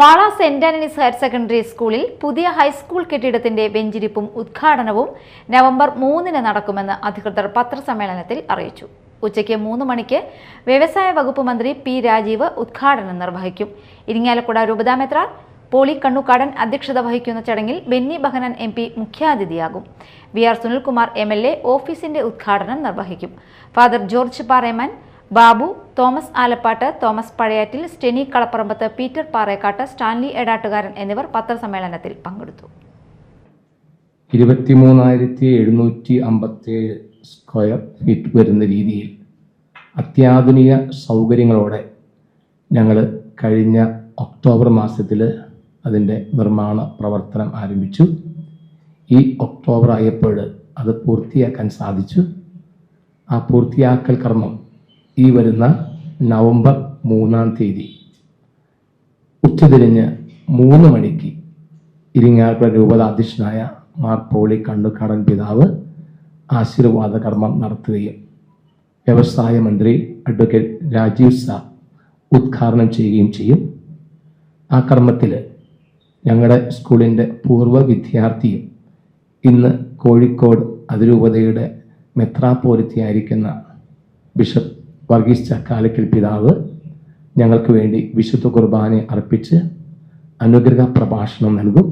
Mala Saint Antony's higher secondary സ്കൂളിൽ പുതിയ high school കെട്ടിടത്തിന്റെ വെഞ്ചിരിപ്പും ഉദ്ഘാടനവും നവംബർ മൂന്നിന് നടക്കുമെന്ന് അധികൃതർ പത്രസമ്മേളനത്തിൽ അറിയിച്ചു. ഉച്ചയ്ക്ക് മൂന്ന് മണിക്ക് വ്യവസായ വകുപ്പ് മന്ത്രി പി രാജീവ് ഉദ്ഘാടനം നിർവഹിക്കും. ഇരിങ്ങാലക്കുട രൂപതാമെത്ര പോളി കണ്ണുക്കാടൻ അധ്യക്ഷത വഹിക്കുന്ന ചടങ്ങിൽ ബെന്നി ബഹനൻ എം പി മുഖ്യാതിഥിയാകും. V R Sunilkumar M L A ഓഫീസിന്റെ ഉദ്ഘാടനം നിർവഹിക്കും. Father George Pareman Babu Thomas Alappat Thomas Pazhayattil Steny Kalaparambath Peter Parekkatt Stanley Edattukaran എന്നിവർ പത്രസമ്മേളനത്തിൽ പങ്കെടുത്തു. ഇരുപത്തിമൂന്നായിരത്തി എഴുന്നൂറ്റി അമ്പത്തേഴ് സ്ക്വയർ ഫീറ്റ് വരുന്ന രീതിയിൽ അത്യാധുനിക സൗകര്യങ്ങളോടെ ഞങ്ങൾ കഴിഞ്ഞ ഒക്ടോബർ മാസത്തിൽ അതിന്റെ നിർമ്മാണ പ്രവർത്തനം ആരംഭിച്ചു. ഈ ഒക്ടോബർ ആയപ്പോൾ അത് പൂർത്തിയാക്കാൻ സാധിച്ചു. ആ പൂർത്തിയാക്കൽ കർമ്മം ഈ വരുന്ന നവംബർ മൂന്നാം തീയതി. ഉച്ചതിരിഞ്ഞ് മൂന്ന് മണിക്ക് ഇരിങ്ങാലക്കുട രൂപതാധ്യക്ഷനായ മാർ പോളി കണ്ണുക്കാടൻ പിതാവ് ആശീർവാദ കർമ്മം നടത്തുകയും വ്യവസായ മന്ത്രി അഡ്വക്കേറ്റ് രാജീവ് സാ ഉദ്ഘാടനം ചെയ്യുകയും ചെയ്യും. ആ കർമ്മത്തിൽ ഞങ്ങളുടെ സ്കൂളിന്റെ പൂർവ വിദ്യാർത്ഥിയും ഇന്ന് കോഴിക്കോട് അതിരൂപതയുടെ മെത്രാപോലിത്തിയായിരിക്കുന്ന ബിഷപ്പ് വർഗീസ് ചക്കാലക്കൽ പിതാവ് ഞങ്ങൾക്ക് വേണ്ടി വിശുദ്ധ കുർബാന അർപ്പിച്ച് അനുഗ്രഹ പ്രഭാഷണം നൽകും.